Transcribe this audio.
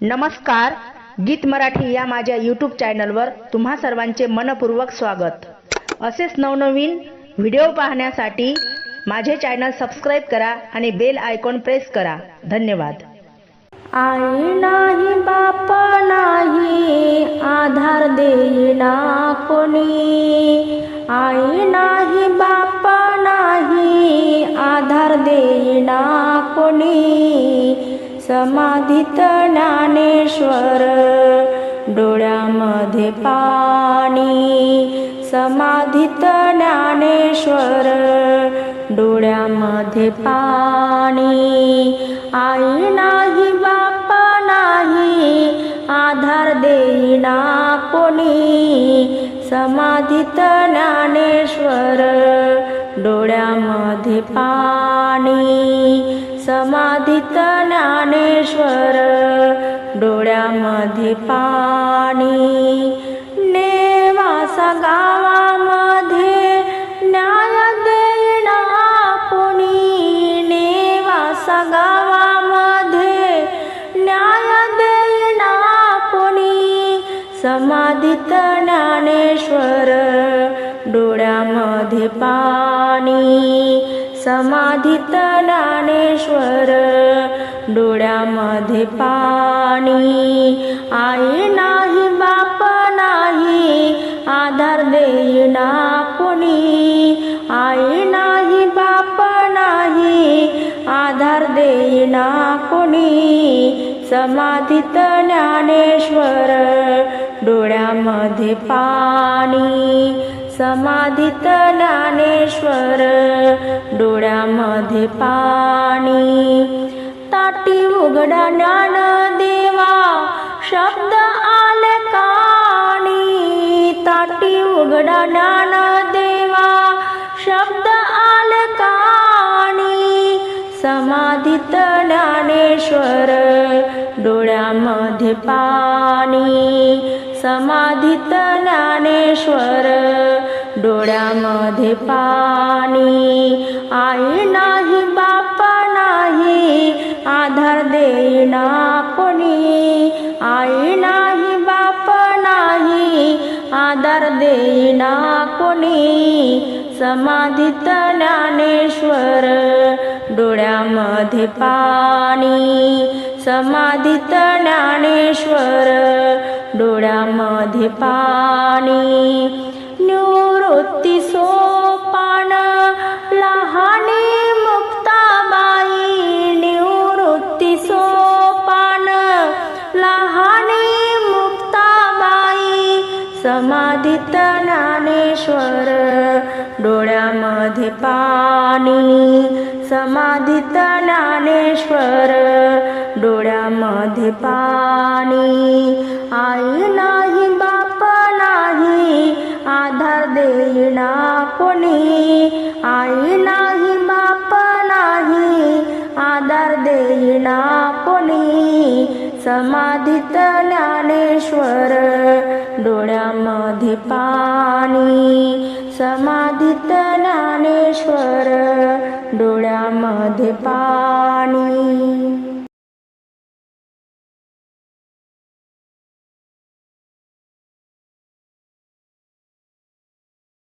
नमस्कार गीत मराठी या माझ्या यूट्यूब चॅनलवर तुम्हा सर्वांचे मनपूर्वक स्वागत. असेच नवनवीन व्हिडिओ पाहण्यासाठी माझे चॅनल सबस्क्राईब करा आणि बेल आयकॉन प्रेस करा. धन्यवाद. आई नाही बाप नाही आधार देईना कोणी. आई नाही बाप नाही आधार देईना कोणी. समाधीत ज्ञानेश्वर डोळ्यामध्ये पाणी. समाधीत ज्ञानेश्वर डोळ्यामध्ये पाणी. आई नाही बाप नाही आधार देईना कोणी. समाधीत ज्ञानेश्वर डोळ्यामध्ये पाणी. समाधित ज्ञानेश्वर डोळ्यामध्ये पाणी नेवासा गावामध्ये न्याय देणा पुणी नेवासा गावामध्ये न्याय देणा पुणी समाधित ज्ञानेश्वर डोळ्यामध्ये पाणी समाधित ज्ञानेश्वर डोळ्यामध्ये पाणी. आई नाही बाप नाही आधार देईना कोणी. आई नाही बाप नाही आधार देईना कोणी. समाधीत ज्ञानेश्वर डोळ्यामध्ये पाणी. समाधीत ज्ञानेश्वर डोळ्यामध्ये पाणी. ताटी उघडा ज्ञान देवा. शब्द आले काणी ताटी उघडा ज्ञान देवा. शब्द आले काणी समाधित ज्ञानेश्वर डोळ्यामध्ये पाणी. समाधित ज्ञानेश्वर डोळ्यामध्ये पाणी. आई ना आधार देईना कोणी. समाधीत ज्ञानेश्वर डोळ्यामध्ये पाणी. समाधीत ज्ञानेश्वर डोळ्यामध्ये पाणी. समाधित ज्ञानेश्वर डोळ्यामध्ये पाणी. समाधित ज्ञानेश्वर डोळ्यामध्ये पाणी. आई नाही बाप नाही आधार देईना कोणी. आई नाही बाप नाही आधार देईना समाधित ज्ञानेश्वर डोळ्यामध्ये पाणी. समाधित ज्ञानेश्वर डोळ्यामध्ये पाणी